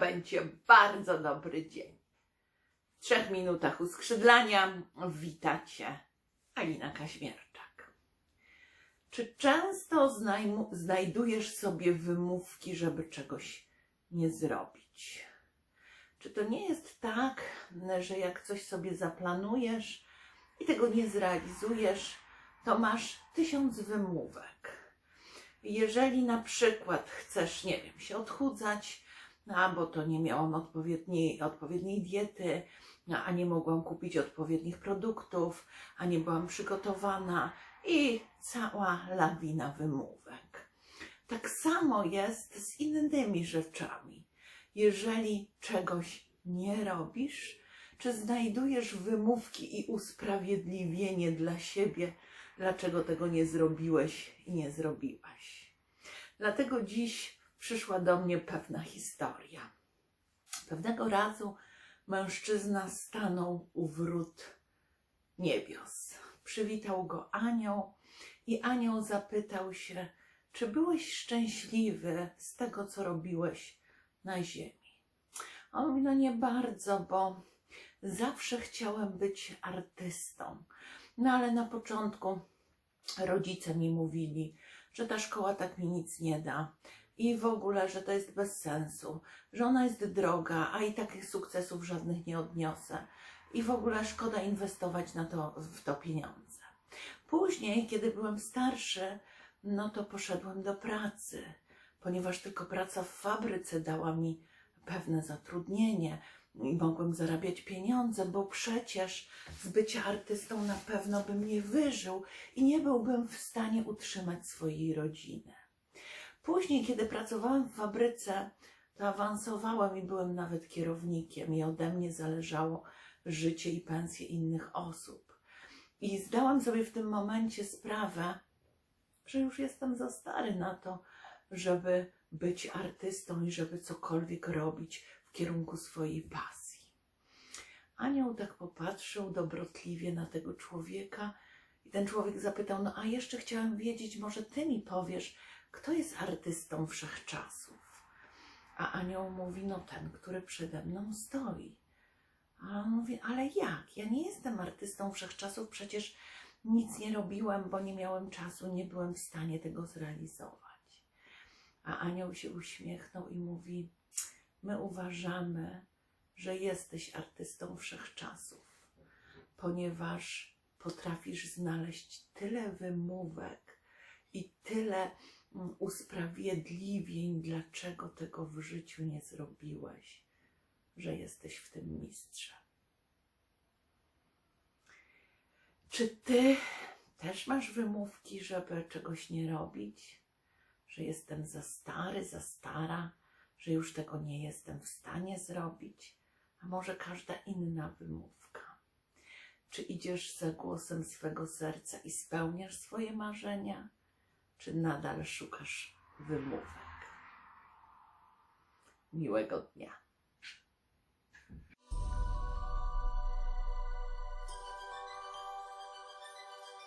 będzie bardzo dobry dzień. W trzech minutach uskrzydlania witacie Alina Kaźmierczak. Czy często znajdujesz sobie wymówki, żeby czegoś nie zrobić? Czy to nie jest tak, że jak coś sobie zaplanujesz i tego nie zrealizujesz, to masz tysiąc wymówek? Jeżeli na przykład chcesz, nie wiem, się odchudzać, a bo to nie miałam odpowiedniej, odpowiedniej diety, no, a nie mogłam kupić odpowiednich produktów, a nie byłam przygotowana i cała lawina wymówek. Tak samo jest z innymi rzeczami. Jeżeli czegoś nie robisz, czy znajdujesz wymówki i usprawiedliwienie dla siebie, dlaczego tego nie zrobiłeś i nie zrobiłaś. Dlatego dziś przyszła do mnie pewna historia. Pewnego razu mężczyzna stanął u wrót niebios. Przywitał go anioł i anioł zapytał się, czy byłeś szczęśliwy z tego, co robiłeś na ziemi. A on mówi, no nie bardzo, bo zawsze chciałem być artystą. No ale na początku rodzice mi mówili, że ta szkoła tak mi nic nie da i w ogóle, że to jest bez sensu, że ona jest droga, a i takich sukcesów żadnych nie odniosę i w ogóle szkoda inwestować na to, w to pieniądze. Później, kiedy byłem starszy, no to poszedłem do pracy, ponieważ tylko praca w fabryce dała mi pewne zatrudnienie i mogłem zarabiać pieniądze, bo przecież z bycia artystą na pewno bym nie wyżył i nie byłbym w stanie utrzymać swojej rodziny. Później, kiedy pracowałem w fabryce, to awansowałem i byłem nawet kierownikiem i ode mnie zależało życie i pensje innych osób. I zdałam sobie w tym momencie sprawę, że już jestem za stary na to, żeby być artystą i żeby cokolwiek robić w kierunku swojej pasji. Anioł tak popatrzył dobrotliwie na tego człowieka i ten człowiek zapytał, no a jeszcze chciałem wiedzieć, może ty mi powiesz, kto jest artystą wszechczasów? A anioł mówi, no ten, który przede mną stoi. A on mówi, ale jak? Ja nie jestem artystą wszechczasów, przecież nic nie robiłem, bo nie miałem czasu, nie byłem w stanie tego zrealizować. A anioł się uśmiechnął i mówi, my uważamy, że jesteś artystą wszechczasów, ponieważ potrafisz znaleźć tyle wymówek i tyle usprawiedliwień, dlaczego tego w życiu nie zrobiłeś, że jesteś w tym mistrzem. Czy ty też masz wymówki, żeby czegoś nie robić? Że jestem za stary, za stara, że już tego nie jestem w stanie zrobić? A może każda inna wymówka? Czy idziesz za głosem swego serca i spełniasz swoje marzenia? Czy nadal szukasz wymówek? Miłego dnia.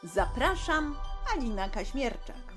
Zapraszam, Alina Kaźmierczak.